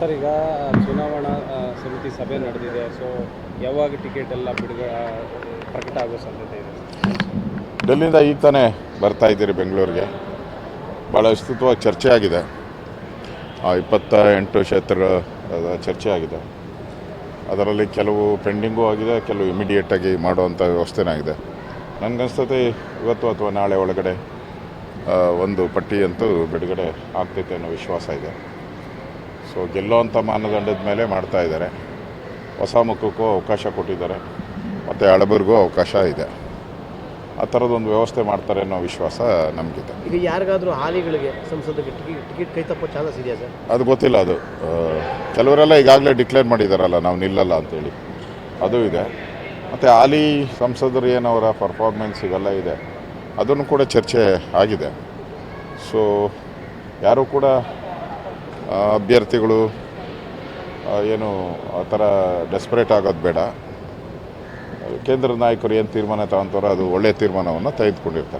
Sir, ಈಗ ಚುನಾವಣಾ ಸಮಿತಿ ಸಭೆ ನಡೆದಿದೆ, ಸೊ ಯಾವಾಗ ಟಿಕೆಟ್ ಎಲ್ಲ ಬಿಡುಗ ಪ್ರಕಟ ಆಗೋ ಸಾಧ್ಯತೆ ಇದೆ? ಡೆಲ್ಲಿಂದ ಈಗ ತಾನೇ ಬರ್ತಾ ಇದ್ದೀರಿ ಬೆಂಗಳೂರಿಗೆ. ಭಾಳ ವಿಸ್ತೃತವಾಗಿ ಚರ್ಚೆ ಆಗಿದೆ. ಇಪ್ಪತ್ತ ಎಂಟು ಕ್ಷೇತ್ರ ಚರ್ಚೆ ಆಗಿದೆ. ಅದರಲ್ಲಿ ಕೆಲವು ಪೆಂಡಿಂಗೂ ಆಗಿದೆ, ಕೆಲವು ಇಮಿಡಿಯೇಟಾಗಿ ಮಾಡುವಂಥ ವ್ಯವಸ್ಥೆನೇ ಆಗಿದೆ. ನನಗನ್ಸ್ತದೆ, ಇವತ್ತು ಅಥವಾ ನಾಳೆ ಒಳಗಡೆ ಒಂದು ಪಟ್ಟಿ ಅಂತೂ ಬಿಡುಗಡೆ ಆಗ್ತೈತೆ ಅನ್ನೋ ವಿಶ್ವಾಸ ಇದೆ. ಸೊ ಗೆಲ್ಲೋವಂಥ ಮಾನದಂಡದ ಮೇಲೆ ಮಾಡ್ತಾ ಇದ್ದಾರೆ. ಹೊಸ ಮುಖಕ್ಕೂ ಅವಕಾಶ ಕೊಟ್ಟಿದ್ದಾರೆ. ಮತ್ತು ಹಳಬರಿಗೂ ಅವಕಾಶ ಇದೆ. ಆ ಥರದೊಂದು ವ್ಯವಸ್ಥೆ ಮಾಡ್ತಾರೆ ಅನ್ನೋ ವಿಶ್ವಾಸ ನಮಗಿದೆ. ಈಗ ಯಾರಿಗಾದರೂ ಹಾಲಿಗಳಿಗೆ ಸಂಸದಕ್ಕೆ ಟಿಕೆಟ್ ಟಿಕೆಟ್ ಕೈ ತಪ್ಪೋ ಚಾನ್ಸಸ್ ಇದೆಯಾ ಸರ್? ಅದು ಗೊತ್ತಿಲ್ಲ ಅದು. ಕೆಲವರೆಲ್ಲ ಈಗಾಗಲೇ ಡಿಕ್ಲೇರ್ ಮಾಡಿದಾರಲ್ಲ ನಾವು ನಿಲ್ಲಲ್ಲ ಅಂತೇಳಿ. ಅದು ಇದೆ. ಮತ್ತು ಹಾಲಿ ಸಂಸದರು ಏನವರ ಪರ್ಫಾರ್ಮೆನ್ಸ್ ಇವೆಲ್ಲ ಇದೆ. ಅದನ್ನು ಕೂಡ ಚರ್ಚೆ ಆಗಿದೆ. ಸೊ ಯಾರೂ ಕೂಡ ಅಭ್ಯರ್ಥಿಗಳು ಏನು, ಆ ಥರ ಡೆಸ್ಪರೇಟ್ ಆಗೋದು ಬೇಡ. ಕೇಂದ್ರ ನಾಯಕರು ಏನು ತೀರ್ಮಾನ ತಗೊಂತಾರೋ ಅದು ಒಳ್ಳೆಯ ತೀರ್ಮಾನವನ್ನು ತೆಗೆದುಕೊಂಡಿರ್ತಾರೆ.